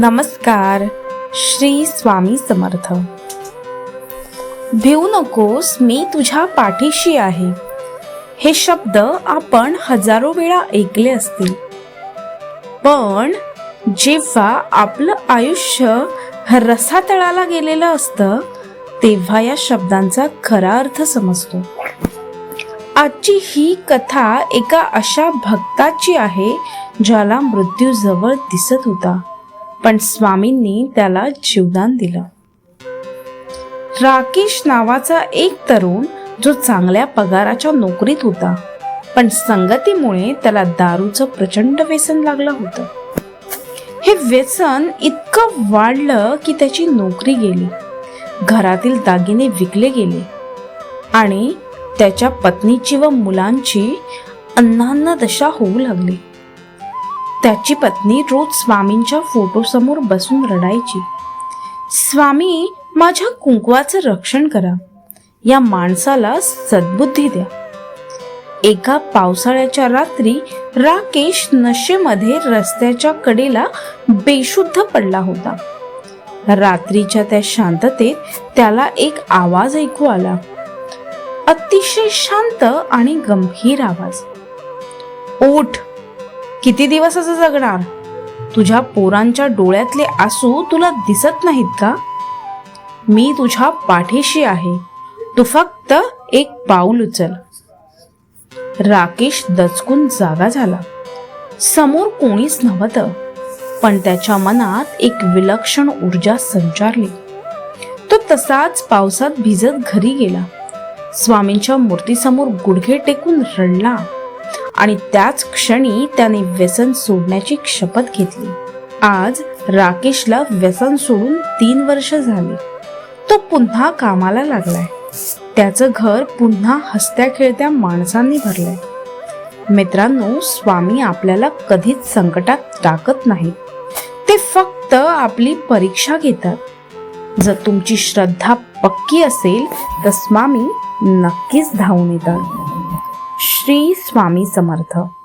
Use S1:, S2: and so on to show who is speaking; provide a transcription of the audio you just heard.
S1: नमस्कार श्री स्वामी समर्थ. भिवू नकोस मी तुझ्या पाठीशी आहे. हे शब्द आपण हजारो वेळा ऐकले असतील. पण जेव्हा आपलं आयुष्य रसातळाला गेलेलं असतं तेव्हा या शब्दांचा खरा अर्थ समजतो. आजची ही कथा एका अशा भक्ताची आहे ज्याला मृत्यू जवळ दिसत होता. पण स्वामींनी त्याला जीवदान दिलं. राकेश नावाचा एक तरुण जो चांगल्या पगाराच्या नोकरीत होता पण संगतीमुळे त्याला दारूचं प्रचंड व्यसन लागलं होतं. हे व्यसन इतकं वाढलं की त्याची नोकरी गेली घरातील दागिने विकले गेले आणि त्याच्या पत्नीची व मुलांची अन्नान्न दशा होऊ लागली. त्याची पत्नी रोज स्वामींच्या फोटोसमोर बसून रडायची. स्वामी माझ्या कुंकवाचं रक्षण करा. या माणसाला सद्बुद्धी द्या. एका पावसाळ्याच्या रात्री राकेश नशेमध्ये रस्त्याच्या कडेला बेशुद्ध पडला होता. रात्रीच्या त्या शांततेत त्याला एक आवाज ऐकू आला. अतिशय शांत आणि गंभीर आवाज. ओठ किती दिवस असं जगणार? तुझ्या पोरांच्या डोळ्यातले आसू तुला दिसत नाहीत का? मी तुझ्या पाठीशी आहे. तू फक्त एक पाऊल उचल. राकेश दचकून जागा झाला. समोर कोणीच नव्हतं पण त्याच्या मनात एक विलक्षण ऊर्जा संचारली. तो तसाच पावसात भिजत घरी गेला. स्वामींच्या मूर्तीसमोर गुडघे टेकून रडला. आणि त्याच क्षणी त्याने व्यसन सोडण्याची शपथ घेतली. आज राकेशला व्यसन सोडून तीन वर्ष झाली. तो पुन्हा कामाला लागलाय. त्याचं घर पुन्हा हसत्या खेळत्या माणसांनी भरलंय. मित्रांनो स्वामी आपल्याला कधीच संकटात टाकत नाही. ते फक्त आपली परीक्षा घेतात. जर तुमची श्रद्धा पक्की असेल तर स्वामी नक्कीच धावून येतात. श्री स्वामी समर्थ.